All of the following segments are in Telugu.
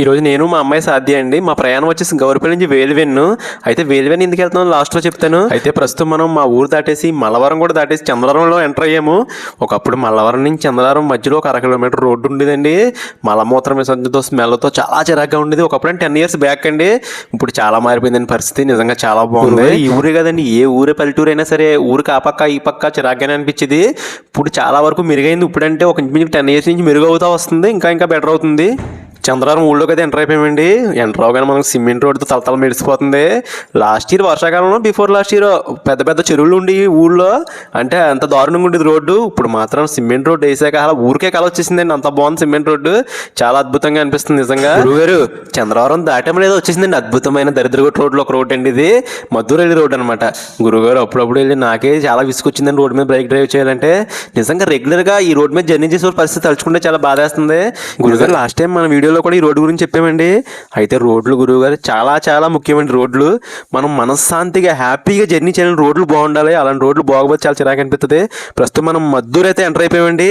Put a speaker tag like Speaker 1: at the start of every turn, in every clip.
Speaker 1: ఈ రోజు నేను మా అమ్మాయి సాధ్య అండి. మా ప్రయాణం వచ్చేసి గౌరపల్లి నుంచి వేలువెన్ను అయితే వేలువెన్ను ఎందుకు వెళ్తున్నాం లాస్ట్లో చెప్తాను. అయితే ప్రస్తుతం మనం మా ఊరు దాటేసి మల్లవరం కూడా దాటేసి చంద్రవరంలో ఎంటర్ అయ్యాము. ఒకప్పుడు మల్లవరం నుంచి చంద్రవరం మధ్యలో ఒక అర కిలోమీటర్ రోడ్డు ఉండేదండి. మలమూత్రం విసర్జనతో స్మెల్తో చాలా చిరాగ్గా ఉండేది. ఒకప్పుడు టెన్ ఇయర్స్ బ్యాక్ అండి. ఇప్పుడు చాలా మారిపోయిందండి పరిస్థితి. నిజంగా చాలా బాగుంది. ఈ ఊరే కదండి. ఏ ఊరే పల్లెటూరు అయినా సరే ఊరికి ఆ పక్క ఈ పక్క చిరాగ్గానే అనిపించేది. ఇప్పుడు చాలా వరకు మెరుగైంది. ఇప్పుడంటే ఒక టెన్ ఇయర్స్ నుంచి మెరుగవుతా వస్తుంది. ఇంకా ఇంకా బెటర్ అవుతుంది. చంద్రవరం ఊళ్ళోకి అయితే ఎంటర్ అయిపోయామండి. ఎంటర్ అవగానే మనకు సిమెంట్ రోడ్తో తలతల మెడిసిపోతుంది లాస్ట్ ఇయర్ వర్షాకాలంలో బిఫోర్ లాస్ట్ ఇయర్ పెద్ద పెద్ద చెరువులు ఉండి ఊళ్ళో. అంటే అంత దారుణంగా ఉండేది రోడ్డు. ఇప్పుడు మాత్రం సిమెంట్ రోడ్డు వేసాక అలా ఊరికే కల వచ్చేసిందండి. అంత బాగుంది సిమెంట్ రోడ్డు చాలా అద్భుతంగా అనిపిస్తుంది నిజంగా. గురుగారు చంద్రవరం దాటం లేదా వచ్చేసిందండి. అద్భుతమైన దరిద్రగొట్టు రోడ్లో ఒక రోడ్ అండి ఇది. వెళ్ళి రోడ్ అనమాట గురుగారు అప్పుడప్పుడు వెళ్ళి నాకే చాలా విసుకొచ్చిందండి రోడ్డు మీద బైక్ డ్రైవ్ చేయాలంటే. నిజంగా రెగ్యులర్గా ఈ రోడ్ మీద జర్నీ చేసే పరిస్థితి తలుచుకుంటే చాలా బాధేస్తుంది. గురుగారు లాస్ట్ టైం మన వీడియోలో కూడా ఈ రోడ్డు గురించి చెప్పామండి. అయితే రోడ్లు గురువుగారు చాలా చాలా ముఖ్యమైన రోడ్లు. మనం మనశ్శాంతిగా హ్యాపీగా జర్నీ చేయాలని రోడ్లు బాగుండాలి. అలాంటి రోడ్లు బాగోపోతే చాలా చిరాకు అనిపిస్తుంది ప్రస్తుతం మనం మద్దూరు అయితే ఎంటర్ అయిపోయామండి.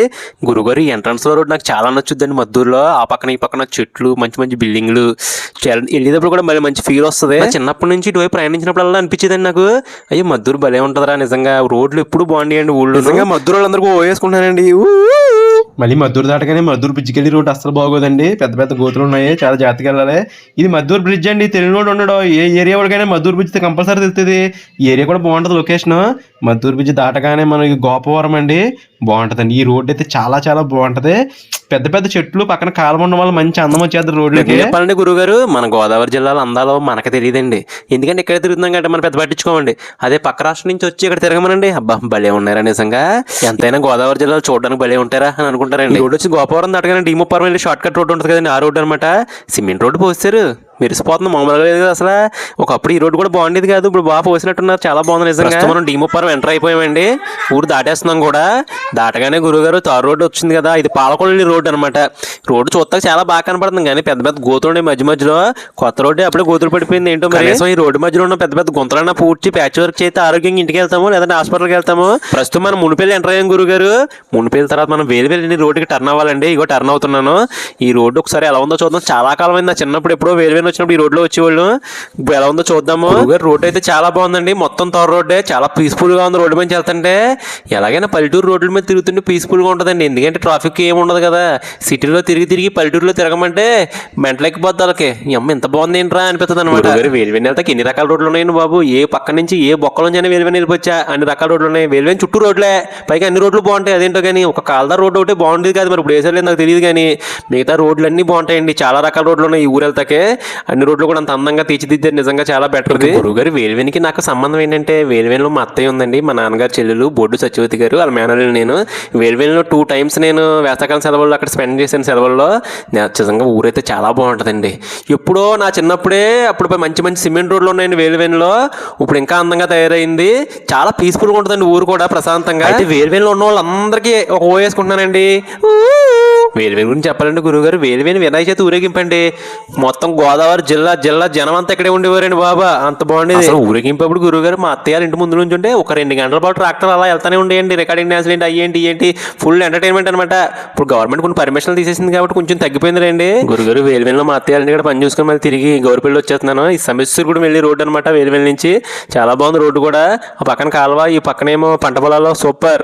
Speaker 1: గురుగారు ఈ ఎంట్రన్స్లో రోడ్ నాకు చాలా నచ్చుద్దండి మద్దూరులో. ఆ పక్కన ఈ పక్కన చెట్లు మంచి మంచి బిల్డింగ్లు. వెళ్ళేటప్పుడు కూడా మళ్ళీ మంచి ఫీల్ వస్తుంది. చిన్నప్పటి నుంచి ఇటువైపు ప్రయాణించినప్పుడల్లా అనిపించేదండి నాకు. అయ్యో మద్దూరు భలే ఉంటుందిరా నిజంగా. రోడ్లు ఎప్పుడు బాగుండేయండి ఊళ్ళో నిజంగా మద్దూరు వాళ్ళందరూ ఓవేసుకుంటానండి మళ్ళీ మద్దూరు దాటగానే మద్దూరు బ్రిడ్జ్కి వెళ్ళి రోడ్ అస్సలు బాగోదండి. పెద్ద పెద్ద గోతులు ఉన్నాయి చాలా జాగ్రత్తగా వెళ్ళాలి. ఇది మద్దూరు బ్రిడ్జ్ అండి తెలియనోడు ఉండడు. ఏ ఏరియా వాడికైనా మద్దూరు బ్రిడ్జ్ కంపల్సరీ తెలుస్తుంది ఏరియా కూడా బాగుంటుంది లొకేషన్ మద్దూరు బ్రిడ్జ్ దాటగానే మనకి గోపవరం అండి బాగుంటుందండి. ఈ రోడ్ అయితే చాలా చాలా బాగుంటది. పెద్ద పెద్ద చెట్లు పక్కన కాలం ఉండడం వల్ల మంచి అందం వచ్చేది రోడ్లకి. చెప్పాలండి గురుగారు మన గోదావరి జిల్లాలో అందాలో మనకు తెలియదండి. ఎందుకంటే ఇక్కడ తిరుగుతున్నాం కంటే మనం పెద్ద పట్టించుకోమండి. అదే పక్క రాష్ట్రం నుంచి వచ్చి ఇక్కడ తిరగమనండి. అబ్బా భలే ఉన్నారా నిజంగా? ఎంతైనా గోదావరి జిల్లాలో చూడడానికి భలే ఉంటారా అని అనుకుంటారండి. ఈ రోడ్ వచ్చి గోపవరం దాటగానే డీముప్పవరం వెళ్ళి షార్ట్ కట్ రోడ్ ఉంటుంది కదండి ఆ రోడ్ అనమాట సిమెంట్ రోడ్ పోస్తారు. మెరిసిపోతుంది మామూలుగా లేదు అసలు. ఒకప్పుడు ఈ రోడ్డు కూడా బాగుండేది కాదు. ఇప్పుడు బాగా పోసినట్టున్నారు. చాలా బాగుంది నిజంగా. మనం డీముప్పవరం ఎంటర్ అయిపోయామండి. ఊరు దాటేస్తున్నాం కూడా. దాటగానే గురుగారు తారు రోడ్డు వచ్చింది కదా. ఇది పాలకొల్లి రోడ్డు అనమాట రోడ్డు చూస్తాక చాలా బాగా కనపడుతుంది కానీ పెద్ద పెద్ద గోతులు మధ్య మధ్యలో. కొత్త రోడ్డు అప్పుడే గోతులు పడిపోయింది. ఏంటో మరి? ఈ రోడ్డు మధ్యలో ఉన్న పెద్ద పెద్ద గుంతలన్నా పూడ్చి ప్యాచ్ వర్క్ చేస్తే ఆరోగ్యంగా ఇంటికి వెళ్తాము లేదంటే హాస్పిటల్కి వెళ్తాము. ప్రస్తుతం మనం మునిపల్లి ఎంటర్ అయ్యాం గురుగారు. మునిపల్లి తర్వాత మనం వేలు వెళ్ళి రోడ్డుకి టర్న్ అవ్వాలండి. ఇగో టర్న్ అవుతున్నాను. ఈ రోడ్డు ఒకసారి ఎలా ఉందో చూద్దాం. చాలా కాలం అయింది. చిన్నప్పుడు ఎప్పుడో వేరు వచ్చినప్పుడు ఈ రోడ్లో వచ్చేవాళ్ళు. ఎలా ఉందో చూద్దాము. రోడ్ అయితే చాలా బాగుందండి. మొత్తం తారు రోడ్డే. చాలా పీస్ఫుల్గా ఉంది రోడ్డు మీద వెళ్తుంటే. ఎలాగైనా పల్లెటూరు రోడ్ల మీద తిరుగుతుంటే పీస్ఫుల్గా ఉంటుందండి. ఎందుకంటే ట్రాఫిక్ ఏమి ఉండదు కదా. సిటీలో తిరిగి తిరిగి పల్లెటూరులో తిరగమంటే మెంటలెక్కిపోద్ది వాళ్ళకి. అమ్మ ఎంత బాగుంది ఏంట్రా? అనిపిస్తుంది అనమాట వేలువెని వెళ్తాకి ఎన్ని రకాల రోడ్లు ఉన్నాయండి బాబు? ఏ పక్క నుంచి ఏ బొక్కల నుంచి అయినా వేలువెని వెళ్ళిపోవచ్చా అన్ని రకాల రోడ్లు ఉన్నాయి. వేలువెని చుట్టూ రోడ్లే. పైగా అన్ని రోడ్లు బాగుంటాయి. అదేంటో కానీ ఒక కాల్దార్ రోడ్డు ఒకటి బాగుండేది కాదు. మరి ఇప్పుడు వేసలేదు నాకు తెలియదు కానీ మిగతా రోడ్లు అన్ని బాగుంటాయండి. చాలా రకాల రోడ్లు ఉన్నాయి ఈ ఊరు వెళ్తాకే. అన్ని రోడ్లు కూడా అంత అందంగా తీర్చిదిద్దారు. నిజంగా చాలా బెటర్ గురుగారు వేలువెనికి నాకు సంబంధం ఏంటంటే వేలువెనిలో మా అత్తయ్య ఉందండి. మా నాన్నగారు చెల్లెలు బొడ్డు సత్యవతి గారు వాళ్ళ మేనల్ని నేను. వేలువెనిలో టూ టైమ్స్ నేను వేసవకాలం సెలవుల్లో అక్కడ స్పెండ్ చేశాను సెలవుల్లో. నిజంగా ఊరైతే చాలా బాగుంటుందండి. ఎప్పుడో నా చిన్నప్పుడే అప్పుడు మంచి మంచి సిమెంట్ రోడ్లు ఉన్నాయండి వేలువెనిలో. ఇప్పుడు ఇంకా అందంగా తయారైంది. చాలా పీస్ఫుల్గా ఉంటుందండి ఊరు కూడా ప్రశాంతంగా. అయితే వేలువెనిలో ఉన్న వాళ్ళందరికీ ఒక ఓ వేసుకుంటున్నానండి. వేలువేని గురించి చెప్పాలంటే గురుగారు వేలువేని వినాయక చవితి ఊరేగింపండి. మొత్తం గోదావరి జిల్లా జిల్లా జనం అంతా ఇక్కడే ఉండేవారండి బాబా. అంత బాగుండేది. ఊరేగింపప్పుడు గురుగారు మా అత్తయ్య ఇంటి ముందు నుంచి ఉంటే ఒక రెండు గంటల పాటు ట్రాక్టర్ అలా వెళ్తానే ఉండేయండి. రికార్డింగ్ డాన్స్ ఏంటి అయ్యేంటి ఏంటి ఫుల్ ఎంటర్టైన్మెంట్ అనమాట ఇప్పుడు గవర్నమెంట్ కొన్ని పర్మిషన్లు తీసేసింది కాబట్టి కొంచెం తగ్గిపోయింది రండి గురుగారు వేలువేలిలో మా అత్తయ్య ఇంటి కూడా పని చూసుకొని మళ్ళీ తిరిగి గౌరపల్లి వచ్చేస్తున్నాను. ఈ సమస్య కూడా వెళ్ళి రోడ్డు అనమాట వేలువేలి నుంచి. చాలా బాగుంది రోడ్డు కూడా. ఆ పక్కన కాలువ ఈ పక్కనేమో పంట పొలాల్లో సూపర్.